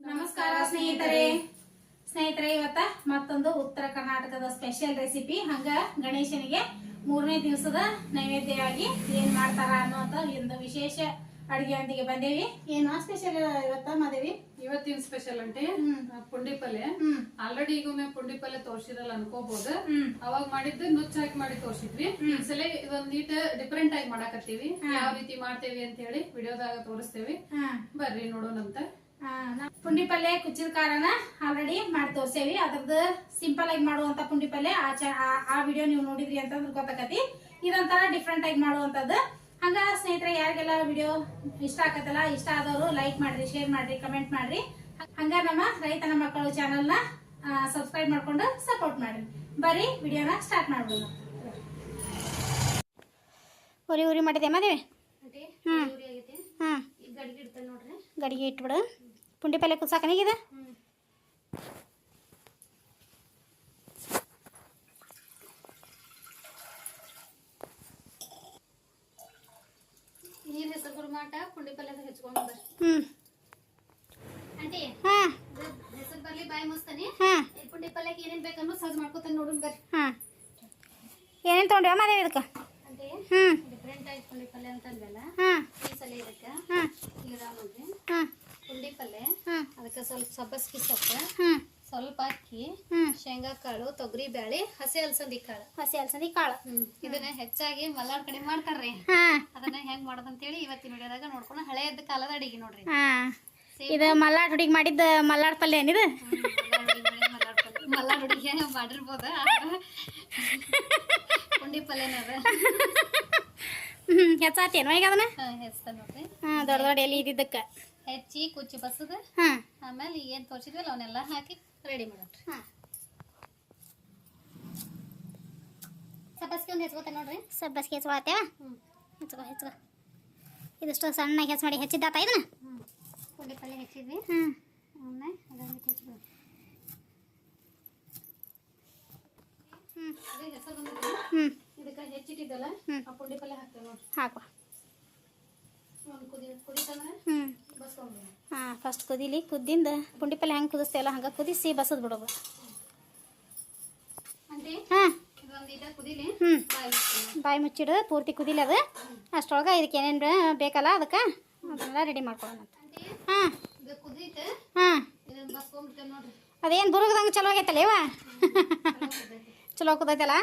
ನಮಸ್ಕಾರ ಸ್ನೇಹಿತರೆ. ಸ್ನೇಹಿತರೆ ಇವತ್ತ ಮತ್ತೊಂದು ಉತ್ತರ ಕರ್ನಾಟಕದ ಸ್ಪೆಷಲ್ ರೆಸಿಪಿ ಹಂಗ ಗಣೇಶನಿಗೆ ಮೂರನೇ ದಿವಸದ ನೈವೇದ್ಯವಾಗಿ ಏನ್ ಮಾಡ್ತಾರ ಅನ್ನುವಂತ ಒಂದು ವಿಶೇಷ ಅಡಿಗೆಯೊಂದಿಗೆ ಬಂದೇವಿ. ಏನು ಸ್ಪೆಷಲ್ ಇವತ್ತ ಮಾದೇವಿ? ಇವತ್ತಿನ ಸ್ಪೆಷಲ್ ಅಂತೆ ಪುಂಡಿ ಪಲ್ಯ. ಹ್ಮ್. ಆಲ್ರೆಡಿ ಈಗ ಒಮ್ಮೆ ಪುಂಡಿ ಪಲ್ಯ ತೋರ್ಸಿರಲ್ಲ ಅನ್ಕೋಬಹುದು ಅವಾಗ ಮಾಡಿದ್ದು ನುಚ್ಚ ಹಾಕಿ ಮಾಡಿ ತೋರ್ಸಿದ್ವಿ. ಸಲ ಸಲ ನೀಟ್ ಡಿಫ್ರೆಂಟ್ ಆಗಿ ಮಾಡಾಕತ್ತೀವಿ. ಯಾವ ರೀತಿ ಮಾಡ್ತೇವಿ ಅಂತ ಹೇಳಿ ವಿಡಿಯೋದಾಗ ತೋರಿಸ್ತೇವಿ. ಬರ್ರಿ ನೋಡೋಣಂತ. ಪುಂಡಿ ಪಲ್ಯ ಕುಚ್ಚಿದ ಖಾರನ ಆಲ್ರೆಡಿ ಮಾಡಿ ತೋರ್ಸೇವಿ. ಅದ್ರದ್ದು ಸಿಂಪಲ್ ಆಗಿ ಮಾಡುವಂತ ಪುಂಡಿ ಪಲ್ಯ ಆ ವಿಡಿಯೋ ನೀವು ನೋಡಿದ್ರಿ ಅಂತಂದ್ರೆ ಗೊತ್ತಾಕತಿ. ಇದೊಂಥರ ಡಿಫ್ರೆಂಟ್ ಆಗಿ ಮಾಡುವಂತದ್ದು ಹಂಗ ಸ್ನೇಹಿತರೆ ಯಾರಿಗೆಲ್ಲ ವಿಡಿಯೋ ಇಷ್ಟ ಆಗತ್ತಲ್ಲ ಇಷ್ಟ ಆದವರು ಲೈಕ್ ಮಾಡ್ರಿ ಶೇರ್ ಮಾಡ್ರಿ ಕಮೆಂಟ್ ಮಾಡ್ರಿ. ಹಂಗ ನಮ್ಮ ರೈತನ ಮಕ್ಕಳು ಚಾನಲ್ನ ಸಬ್ಸ್ಕ್ರೈಬ್ ಮಾಡ್ಕೊಂಡು ಸಪೋರ್ಟ್ ಮಾಡ್ರಿ. ಬರ್ರಿ ವಿಡಿಯೋನ ಸ್ಟಾರ್ಟ್ ಮಾಡ್ಬೋದು. ಉರಿ ಉರಿ ಮಾಡಿದೆ? ಮದುವೆ ಹ್ಞೂ ಹ್ಞೂ ಗಡಿಗೆ ಇಟ್ಬಿಡು. ಪುಂಡಿ ಪಲ್ಯ ಕುಸಾಕನಿಗಿದೆ ಏನೇನ್ ಬೇಕನ್ನೋ ಸಜ್ ಮಾಡ್ಕೊತಾನೆ ನೋಡು ಬರ್ರಿ. ಹಾಂ. ಏನೇನು ತೊಗೊಂಡಿವ ಮದುವೆ ಇದಕ್ಕೆ. ಅಂದ್ರೆ ಹ್ಞೂ ಡಿಫ್ರೆಂಟ್ ಆಗಿ ಪುಂಡಿ ಪಲ್ಯ ಅಂತ ಅಂದ್ವಲ್ಲ ಹಾಂ. ಈ ಸಲ ಇದಕ್ಕೆ. ಹಾಂ. ಈಗ ನೋಡ್ರಿ ಹಾಂ. ಪುಂಡಿ ಪಲ್ಲೆ ಅದಕ್ಕೆ ಸ್ವಲ್ಪ ಸಬ್ಬಸ್ಗಿ ಸೊಪ್ಪು ಸ್ವಲ್ಪ ಅಕ್ಕಿ ಶೇಂಗಾ ಕಾಳು ತೊಗರಿ ಬ್ಯಾಳಿ ಹಸಿ ಅಲಸಂದಿ ಕಾಳು. ಹಸಿ ಅಲ್ಸಂದಿ ಕಾಳು. ಇದನ್ನ ಹೆಚ್ಚಾಗಿ ಮಲ್ನಾಡ್ ಕಡೆ ಮಾಡ್ತಾರ್ರಿ. ಅದನ್ನ ಹೆಂಗ್ ಮಾಡೋದಂತೇಳಿ ಇವತ್ತಿನ ವಿಡಿಯೋದಾಗ ನೋಡ್ಕೊಂಡು ಹಳೆಯದ ಕಾಲದ ಅಡಿಗೆ ನೋಡ್ರಿ. ಹಾಂ. ಇದು ಮಲ್ನಾಡ್ ಹುಡುಗಿ ಮಾಡಿದ್ದ ಮಲ್ನಾಡ್ ಪಲ್ಯ ಏನಿದು? ಮಲ್ನಾಡ್ ಹುಡುಗಿ ಮಾಡಿರ್ಬೋದು? ಪುಂಡಿ ಪಲ್ಯನ ಹ್ಮ್ ಹ್ಞೂ ಹೆಚ್ಚಾತೇನು ಈಗ ಅದನ್ನ? ಹೆಚ್ತ ನೋಡ್ರಿ. ಹಾಂ ದೊಡ್ಡ ದೊಡ್ಡ ಎಲ್ಲಿ ಇದ್ದಿದ್ದಕ್ಕೆ. ಹೆಚ್ಚಿ ಕುಚ್ಚಿ ಬಸದ ಹಾಂ. ಆಮೇಲೆ ಏನ್ ತೋರಿಸಿದ್ವಲ್ಲ ಅವನ್ನೆಲ್ಲ ಹಾಕಿ ರೆಡಿ ಮಾಡೋಣ್ರಿ. ಹಾಂ. ಸಬ್ಬಸ್ಗೆ ಒಂದು ಹೆಚ್ಕೋತ ನೋಡ್ರಿ. ಸಬ್ಬಸ್ಗೆ ಹೆಚ್ಕೊಳತ್ತೇವ ಹ್ಞೂ ಹೆಚ್ಕೊ ಹೆಚ್ಕೊ ಇದಿಷ್ಟು ಸಣ್ಣಗೆ ಹೆಚ್ಚು ಮಾಡಿ ಹೆಚ್ಚಿದ್ದಾತ ಇದನ್ನ? ಹ್ಞೂ ಪುಂಡಿ ಪಲ್ಯ ಹೆಚ್ಚಿದ್ವಿ. ಹ್ಞೂ ಅದನ್ನ ಹೆಚ್ಚಿದ್ವಿ ಹ್ಞೂ ಹ್ಞೂ ಇದಕ್ಕೆ ಹೆಚ್ಚಿಟ್ಟಿದ್ದಲ್ಲ ಹ್ಮ್. ಆ ಪುಂಡಿ ಪಲ್ಯ ಹಾಕ್ತೇವೆ ನೋಡ್ರಿ. ಹಾಕುವ ಒಂದು ಕುದಿ ಕುದಿತಂದ್ರೆ ಹ್ಞೂ ಬಸ್ಕೊಂಡು ಹಾಂ ಫಸ್ಟ್ ಕುದಿಲಿ ಕುದ್ದಿಂದ ಪುಂಡಿ ಪಲ್ಲೆ ಹೆಂಗೆ ಕುದಿಸ್ತೇವಲ್ಲ ಹಂಗೆ ಕುದಿಸಿ ಬಸದ್ ಬಿಡೋದು. ಹಾಂ. ಹ್ಞೂ ಬಾಯಿ ಮುಚ್ಚಿಡು. ಪೂರ್ತಿ ಕುದಿಲಿ ಅದು. ಅಷ್ಟೊಳಗೆ ಇದಕ್ಕೆ ಏನೇನು ಬೇಕಲ್ಲ ಅದಕ್ಕೆ ಅದನ್ನೆಲ್ಲ ರೆಡಿ ಮಾಡ್ಕೊಳ್ಳೋಣ ಹಾಂ. ಹಾಂ. ಅದೇನು ಬುರುಗದಂಗೆ ಚಲೋ ಆಗೈತಲ್ಲ ಇವ? ಚಲೋ ಕುದೈತಲ್ಲ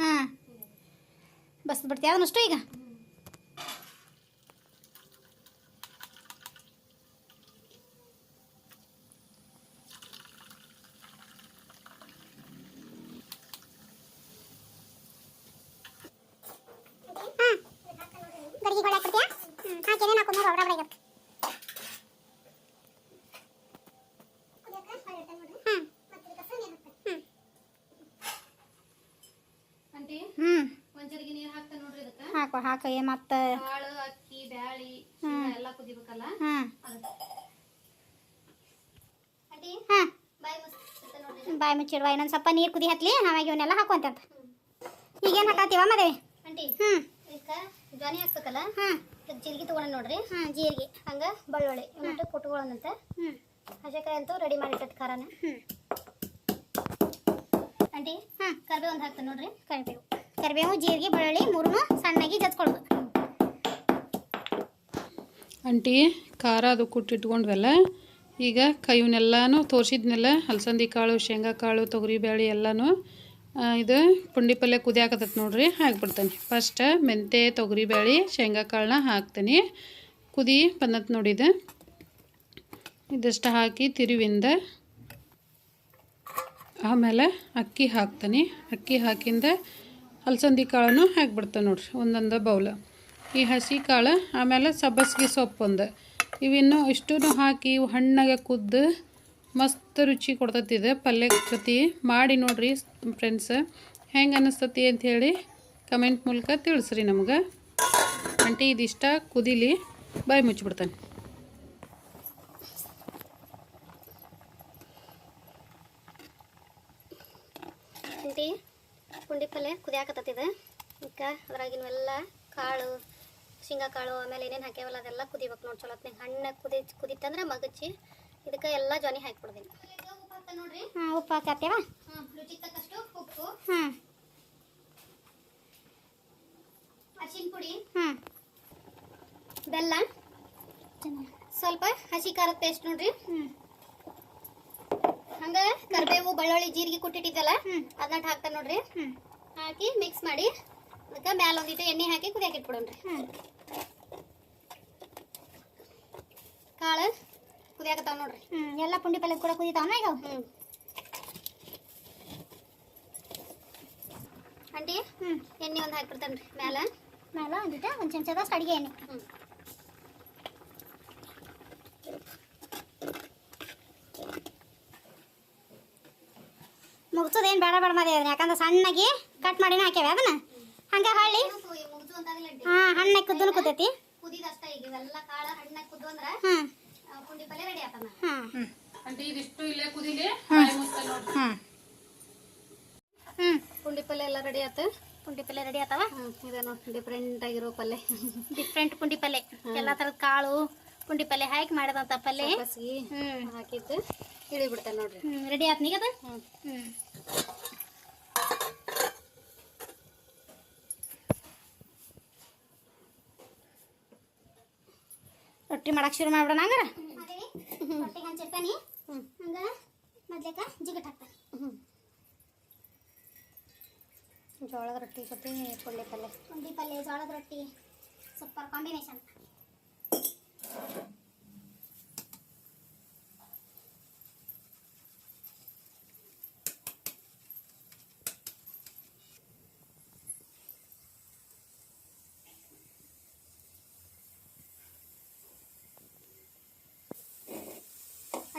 ಹಾಂ. ಬಸ್ ಬಿಡ್ತೀಯ ಅದನ್ನಷ್ಟು ಈಗ ಗಡಿಗೆ ಗೋಳೆ ಹಾಕ್ಬಿಡ್ತೀಯಾ ಹಾಕಿ ಏನೇನು ಹಾಕೊಂಡು ಒಬ್ರ ಒಬ್ರ ಆಗತ್ತೆ ಅಂಟಿ ಹ್ಞೂ ಒಂಚರಿಗೆ ನೀರ್ ಹಾಕ್ತಾ ನೋಡ್ರಿ ಇದಕ್ಕ. ಹಾಕು ಹಾಕ ಏ ಮತ್ತೆ ಕಾಳು ಅಕ್ಕಿ ಬ್ಯಾಳಿ ಎಲ್ಲ ಕುದಿಬೇಕಲ್ಲ? ಬಾಯಿ ಮುಚ್ಚಿಡುವ? ಇನ್ನೊಂದು ಸ್ವಲ್ಪ ನೀರು ಕುದಿ ಹತ್ಲಿ ಆವಾಗ ಇವನ್ನೆಲ್ಲ ಹಾಕುವಂತ ಈಗೇನು ಹಾಕತ್ತೀವ ಮದೇವಿ? ಹ್ಞೂ ಜ್ವಾನಿ ಹಾಕ್ಬೇಕಲ್ಲ? ಹಾಂ ಇದಕ್ಕೆ ಜೀರಿಗೆ ತಗೊಂಡ್ ನೋಡ್ರಿ. ಹಾಂ ಜೀರಿಗೆ. ಹಂಗ ಬೆಳ್ಳುಳ್ಳಿ ಮತ್ತೆ ಕೊಟ್ಕೊಳ್ಳೋಣಂತ ಹ್ಞೂ ಹಸೆಕಾಯಿ ಅಂತೂ ರೆಡಿ ಮಾಡಿಟ್ಟದ ಖಾರನ. ಹ್ಞೂ ಅಂಟಿ ಹಾಂ. ಕರ್ಬೇವು ಒಂದು ಹಾಕ್ತಾನೆ ನೋಡ್ರಿ. ಕರಿಬೇವು. ಕರಿಬೇವು ಜೀರಿಗೆ ಬೆಳ್ಳುಳ್ಳಿ ಮೂರನ್ನು ಸಣ್ಣಗೆ ಜತ್ಕೊಳ್ಬೇಕು ಅಂಟಿ ಖಾರ ಅದು ಕುಟ್ಟಿಟ್ಕೊಂಡ್ವಲ್ಲ ಈಗ ಕೈವನ್ನೆಲ್ಲನೂ ತೋರಿಸಿದ್ನೆಲ್ಲ ಅಲಸಂದಿ ಕಾಳು ಶೇಂಗಾ ಕಾಳು ತೊಗರಿಬೇಳೆ ಎಲ್ಲನೂ. ಇದು ಪುಂಡಿ ಪಲ್ಯ ಕುದಿಯಾಕತ್ತೈತೆ ನೋಡ್ರಿ, ಹಾಕ್ಬಿಡ್ತೇನೆ. ಫಸ್ಟ್ ಮೆಂತೆ, ತೊಗರಿ ಬೇಳೆ ಶೇಂಗಾ ಕಾಳನ್ನ ಹಾಕ್ತೀನಿ. ಕುದಿ ಬಂದತ್ ಇದು. ಇದಿಷ್ಟು ಹಾಕಿ ತಿರುವಿಂದ ಆಮೇಲೆ ಅಕ್ಕಿ ಹಾಕ್ತೀನಿ. ಅಕ್ಕಿ ಹಾಕಿಂದ ಅಲಸಂದಿ ಕಾಳನ್ನು ಹಾಕ್ಬಿಡ್ತೇನೆ ನೋಡಿರಿ, ಒಂದೊಂದು ಬೌಲ. ಈ ಹಸಿ ಕಾಳು, ಆಮೇಲೆ ಸಬ್ಬಸ್ಗೆ ಸೊಪ್ಪು ಒಂದು. ಇವಿನ್ನು ಇಷ್ಟೂ ಹಾಕಿ ಹಣ್ಣಾಗೆ ಕುದ್ದು ಮಸ್ತ್ ರುಚಿ ಕೊಡ್ತೈತಿ ಇದು, ಪಲ್ಯ ಜೊತೆ. ಮಾಡಿ ನೋಡ್ರಿ ಫ್ರೆಂಡ್ಸ್ ಹೆಂಗೆ ಅನ್ನಿಸ್ತತಿ ಅಂತ ಹೇಳಿ ಕಮೆಂಟ್ ಮೂಲಕ ತಿಳಿಸ್ರಿ ನಮ್ಗೆ. ಆಂಟಿ ಇದಿಷ್ಟ, ಕುದಿಲಿ, ಬಾಯಿ ಮುಚ್ಚಿಬಿಡ್ತಾನೆ. ಅಂಟಿ ಪುಂಡಿ ಪಲ್ಯ ಕುದಿಯಾಕತ್ತೈತಿದ ಈಗ ಅದ್ರಾಗಿನವೆಲ್ಲ ಕಾಳು ಶೇಂಗಾ ಕಾಳು ಆಮೇಲೆ ಏನೇನು ಹಾಕ್ಯಾವಲ್ಲ ಅದೆಲ್ಲ ಕುದಿಬೇಕು ನೋಡಿ ಚಲೋತ್ನಾಗ ಹಣ್ಣು ಕುದಿ ಕುದಿತ್ತಂದ್ರೆ ಮಗಚಿ ಇದಕ್ಕೆ ಎಲ್ಲ ಜೊನಿ ಹಾಕ್ಬಿಡ್ತೀನಿ. ಹಾಂ ಉಪ್ಪು ಹಾಕತ್ತೇವ ಹಾಂ ರುಚಿಗೆ ತಕ್ಕಷ್ಟು ಉಪ್ಪು. ಹಾಂ. ಅರಿಶಿನ ಪುಡಿ. ಹಾಂ. ಬೆಲ್ಲ. ಸ್ವಲ್ಪ ಹಸಿ ಖಾರದ ಪೇಸ್ಟ್ ನೋಡ್ರಿ. ಹಂಗ ಕರ್ಬೇವು ಬೆಳ್ಳುಳ್ಳಿ ಜೀರಿಗೆ ಕುಟ್ಟಿಟ್ಟಿದ್ದಲ್ಲ ಅದನ್ನ ಹಾಕ್ತಾನೆ ನೋಡ್ರಿ. ಹಾಕಿ ಮಿಕ್ಸ್ ಮಾಡಿ ಅದಕ್ಕೆ ಮ್ಯಾಲ ಒಂದಿಟ್ಟು ಎಣ್ಣೆ ಹಾಕಿ ಕುದಿಯಾಕ ಇಟ್ಬಿಡೋಣ್ರಿ. ಕಾಳು. ಕುದಿಯಾಕತ್ತಾವ ನೋಡ್ರಿ. ಎಲ್ಲ ಪುಂಡಿ ಪಲ್ಲೆ ಕೂಡ ಕುದಿತಾವನ ಈಗ? ಹ್ಞೂ ಆಂಟಿ ಎಣ್ಣೆ ಒಂದು ಹಾಕಿಬಿಡ್ತಾನೆ ರೀ ಮ್ಯಾಲ. ಮ್ಯಾಲ ಒಂದಿಟ ಒಂದು ಚಮಚದಷ್ಟು ಅಡಿಗೆ ಎಣ್ಣೆ. ಹ್ಞೂ ಮುಗ್ಸೋದೇನು ಬೇಡ ಬೇಡ ಮದಿ ಅದನ್ನ ಯಾಕಂದ್ರೆ ಸಣ್ಣಗೆ ಕಟ್ ಮಾಡಿನ ಹಾಕ್ಯಾವ ಅದನ್ನ. ಹಂಗ ಹಳ್ಳಿ ಹಾಂ ಹಣ್ಣೆ ಕುದ್ದನು ಕುದ್ದೈತಿ. ಕುದಿದಷ್ಟ ಈಗ ಇವೆಲ್ಲ ಕಾಳ ಹಣ್ಣಕ್ಕೆ ಕುದ್ದು ಅಂದ್ರೆ ಹಾಂ ಪುಂಡಿ ಪಲ್ಯ ರೆಡಿ ಆತನ ಹಾಂ ಆಂಟಿ ಇದಿಷ್ಟು ಇಲ್ಲೇ ಕುದಿಲಿ ಬಾಯಿ ನೋಡ್ರಿ. ಹಾಂ ಹ್ಞೂ ಪುಂಡಿ ಪಲ್ಯ ಎಲ್ಲ ರೆಡಿ ಆತ? ಪುಂಡಿ ಪಲ್ಯ ರೆಡಿ ಆತವ? ಇದೆ ನೋಡಿ ಡಿಫ್ರೆಂಟ್ ಆಗಿರೋ ಪಲ್ಯ. ಡಿಫ್ರೆಂಟ್ ಪುಂಡಿ ಪಲ್ಯ. ಎಲ್ಲ ಥರದ ಕಾಳು ಪುಂಡಿ ಪಲ್ಯ ಹಾಕಿ ಮಾಡಿದಂತ ಪಲ್ಯ. ಹ್ಞೂ ಹಾಕಿದ್ದು. ಇಳಿ ಬಿಡ್ತೇನೆ ನೋಡ್ರಿ. ಹ್ಞೂ ರೆಡಿ ಆತ್ ನೀಗದ? ಹ್ಞೂ ಹ್ಞೂ ರೊಟ್ಟಿ ಮಾಡಕ್ ಶುರು ಮಾಡ್ಬಿಡೋಣ ಹಂಗಾರ? ಹಂಚಿರ್ತಾನೆ ಹಂಗ ಮೊದ್ಲೇಕ ಜಿಗಟ್ ಹಾಕ್ತಾನೆ. ಜೋಳದ ರೊಟ್ಟಿ ಜೊತೆ ಪುಂಡಿ ಪಲ್ಯ. ಪುಂಡಿ ಪಲ್ಲೆ ಜೋಳದ ರೊಟ್ಟಿ ಸೂಪರ್ ಕಾಂಬಿನೇಷನ್.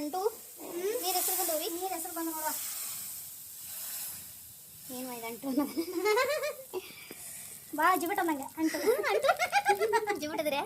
ಅಂಟು ನೀರ್ ಹೆಸರು ಬಂದವ್ರಿ ನೀರ್ ಹೆಸರು ಬಂದು ನೋಡುವ ಏನು ಇದು ಅಂಟು? ಬಾ, ಜಿಬಿಟ ನಂಗೆ ಅಂಟು. ಅಂಟು. ಜಿಬಿಟದ್ರೆ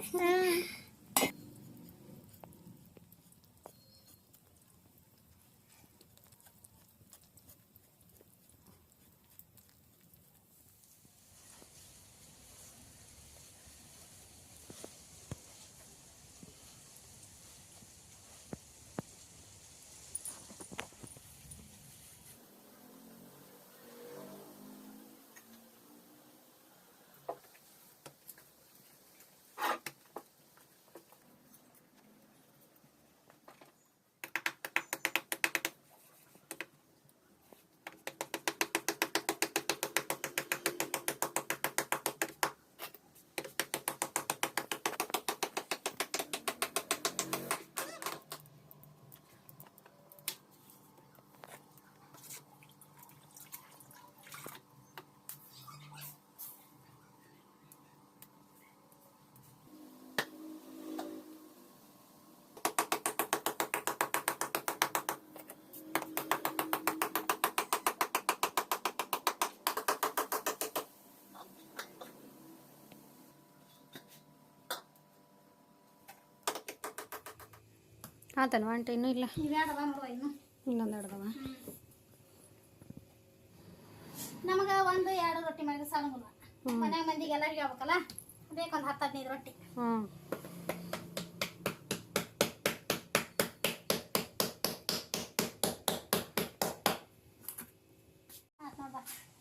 ಆತನ ಅಂಟು ಇನ್ನೂ ಇಲ್ಲ. ಇನ್ನೊಂದು ಹಿಡ್ದವ ನಮಗೆ ಒಂದು ಎರಡು ರೊಟ್ಟಿ ಮಾಡಿದ್ರೆ ಸಾಲಂಗಿಲ್ಲ ಮನ್ಯಾಗ ಮಂದಿಗೆ ಎಲ್ಲರಿಗೂ ಆಗ್ಬೇಕಲ್ಲ ಬೇಕೊಂದು ಹತ್ತು ಹದಿನೈದು ರೊಟ್ಟಿ. ಹ್ಞೂ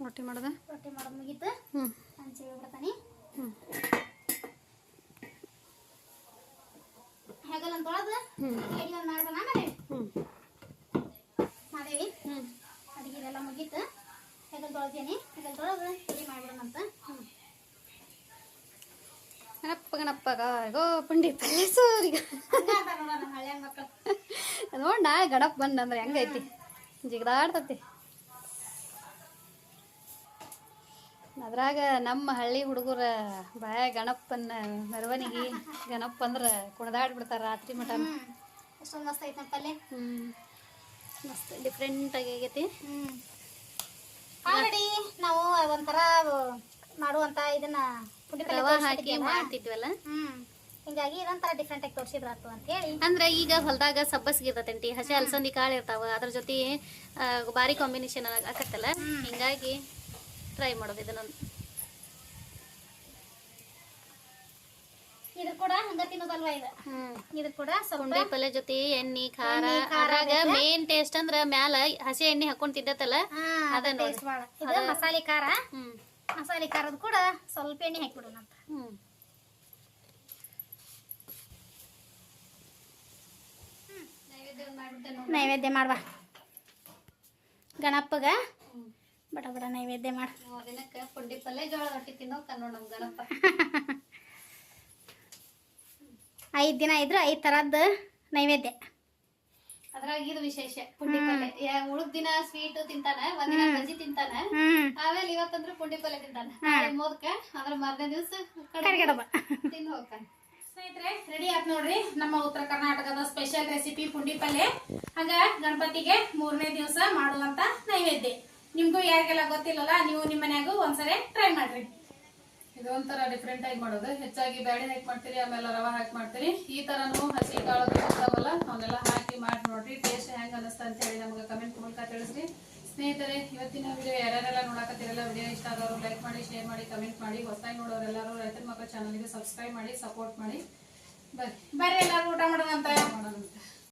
ರೊಟ್ಟಿ ಮಾಡ್ದೆ? ರೊಟ್ಟಿ ಮಾಡೋದು ಮುಗೀತು. ಹ್ಞೂ ಹಂಚಿ ಬಿಡ್ತಾನೆ. ಹ್ಞೂ ಹೆಗಲ್ ಅಂತ ತೊಳೆದು ಹ್ಞೂ ಎಡಿ ಒಂದು ಮಾಡೋಣ ಆಮೇಲೆ ಹ್ಞೂ ಮಾಡೇವಿ ಅಡಿಗೆ ಮುಗೀತು. ಹೆಗಲ್ ತೊಳೆದೇನಿ ಹೆಗಲ್ ತೊಳೆದು ರೆಡಿ ಗೋ ನೋಡ ಗಣಪ ಬಂದ ಅಂದ್ರೆ ಹೆಂಗೈತಿ? ಜಿಗದಾಡ್ತತಿ. ಅದ್ರಾಗ ನಮ್ಮ ಹಳ್ಳಿ ಹುಡುಗರ ಬಾಯ ಗಣಪನ ಮೆರವಣಿಗೆ ಗಣಪ ಅಂದ್ರೆ ಕುಣದಾಡ್ಬಿಡ್ತಾರ ರಾತ್ರಿ ಮಠ ಹ್ಞೂ ಮಸ್ತ್ ಐತೆ ನಮ್ಮ ಪಲ್ಯ ಮಸ್ತ್ ಡಿಫ್ರೆಂಟ್ ಆಗಿ ಆಗೈತಿ. ಆಲ್ರೆಡಿ ನಾವು ಒಂಥರ ಮಾಡುವಂತ ಇದನ್ನ ಪುಡಿ ರವಾ ಹಾಕಿ. ಮಾಡ್ತಿದ್ವಲ್ಲ? ಹಿಂಗಾಗಿ ಇದೊಂಥರ ಡಿಫ್ರೆಂಟ್ ಆಗಿ ತೋರಿಸಿದ್ರಾತು ಅಂತ ಹೇಳಿ. ಅಂದ್ರೆ ಈಗ ಹೊಲದಾಗ ಸಬ್ಬಸ್ಗೆ ಇರ್ತತಂಟಿ ಹಸಿ ಅಲಸಂದಿ ಕಾಳು ಇರ್ತಾವ. ಅದ್ರ ಜೊತೆ ಬಾರಿ ಭಾರಿ ಕಾಂಬಿನೇಷನ್ ಆಗತ್ತಲ್ಲ ಹಿಂಗಾಗಿ ಟ್ರೈ ಮಾಡೋದು ಇದನ್ನ ಇದು ಕೂಡ ಹಂಗ ತಿನ್ನೋದಲ್ವಾ ಇದು? ಇದು ಕೂಡ ಸ್ವಲ್ಪ ಪುಂಡಿ ಪಲ್ಯ ಜೊತೆ ಎಣ್ಣೆ ಖಾರ ಖಾರಗ ಖಾರ ಮೇನ್ ಟೇಸ್ಟ್ ಅಂದ್ರ ಮ್ಯಾಲ ಹಸಿ ಎಣ್ಣೆ ಹಾಕೊಂಡ್ ತಿದ್ದತ್ತಲ್ಲ ಅದ ಅದು ನೋಡಿ. ಇದು ಮಸಾಲೆ ಖಾರ. ಮಸಾಲೆ ಖಾರದ ಕೂಡ ಸ್ವಲ್ಪ ಎಣ್ಣೆ ಹಾಕಿಬಿಡೋಣ ಅಂತ ಹ್ಮ್. ನೈವೇದ್ಯ ಮಾಡ್ವಾ. ಗಣಪಗ ಬಡ ಬಡ ನೈವೇದ್ಯ ಮಾಡಿ. ಪುಂಡಿ ಪಲ್ಲೆ ಜೋಳ ರೊಟ್ಟಿ ತಿನ್ನೋ ಕನ್ನೋ ನಮ್ ಗಣಪ. ಐದ್ ದಿನ ಇದ್ರು ಐದ್ ತರದ್ದು ನೈವೇದ್ಯ. ಅದ್ರಾಗ ಇದು ವಿಶೇಷ ಪುಂಡಿ ಪಲ್ಲೆ ಉಳ್ದ್ ದಿನ ಸ್ವೀಟ್ ತಿಂತಾನ ಒಂದಿನ ಬಜ್ಜಿ ತಿಂತಾನ ಆಮೇಲೆ ಇವತ್ತಂದ್ರ ಪುಂಡಿ ಪಲ್ಲೆ ತಿಂತಾನ. ಮೋದಕ ಅದ್ರ ಮರನೇ ದಿವಸ ತಿಂದು ಹೋಗ್ತಾನ. ಸ್ನೇಹಿತರೆ ರೆಡಿ ಆಯ್ತು ನೋಡ್ರಿ ನಮ್ಮ ಉತ್ತರ ಕರ್ನಾಟಕದ ಸ್ಪೆಷಲ್ ರೆಸಿಪಿ ಪುಂಡಿ ಪಲ್ಯ. ಹಂಗ ಗಣಪತಿಗೆ ಮೂರನೇ ದಿವಸ ಮಾಡುವಂತ ನೈವೇದ್ಯ. ನಿಮ್ಗೂ ಯಾರಿಗೆಲ್ಲ ಗೊತ್ತಿಲ್ಲಲ್ಲ, ನೀವು ನಿಮ್ಮ ಮನ್ಯಾಗೂ ಒಂದ್ಸರಿ ಟ್ರೈ ಮಾಡ್ರಿ. ಇದು ಒಂಥರ ಡಿಫ್ರೆಂಟ್ ಆಗಿ ಮಾಡೋದು. ಹೆಚ್ಚಾಗಿ ಬ್ಯಾಳೆ ಹಾಕಿ ಮಾಡ್ತೀರಿ, ಆಮೇಲೆ ರವೆ ಹಾಕಿ ಮಾಡ್ತೀರಿ. ಈ ತರನು ಹಸಿ ಕಾಳು ಇರ್ತಾವಲ್ಲ ಅವನ್ನೆಲ್ಲ ಹಾಕಿ ಮಾಡಿ ನೋಡ್ರಿ ಟೇಸ್ಟ್ ಹೆಂಗ್ ಅನಿಸ್ತಾ ಅಂತ ಹೇಳಿ ನಮ್ಗೆ ಕಮೆಂಟ್ ಮೂಲಕ ತಿಳಿಸ್ರಿ. ಸ್ನೇಹಿತರೆ, ಇವತ್ತಿನ ವಿಡಿಯೋ ಯಾರ್ಯಾರೆಲ್ಲ ನೋಡಕತ್ತಿರಲ್ಲ ವಿಡಿಯೋ ಇಷ್ಟ ಆದವರು ಲೈಕ್ ಮಾಡಿ ಶೇರ್ ಮಾಡಿ ಕಮೆಂಟ್ ಮಾಡಿ. ಹೊಸದಾಗಿ ನೋಡೋರೆಲ್ಲರೂ ರೈತರ ಮಕ್ಕಳ ಚಾನಲ್ಗೆ ಸಬ್ಸ್ಕ್ರೈಬ್ ಮಾಡಿ ಸಪೋರ್ಟ್ ಮಾಡಿ. ಬರ್ರಿ. ಬರ್ರಿ ಎಲ್ಲರೂ ಊಟ ಮಾಡೋಣಂತ. ಮಾಡೋಣ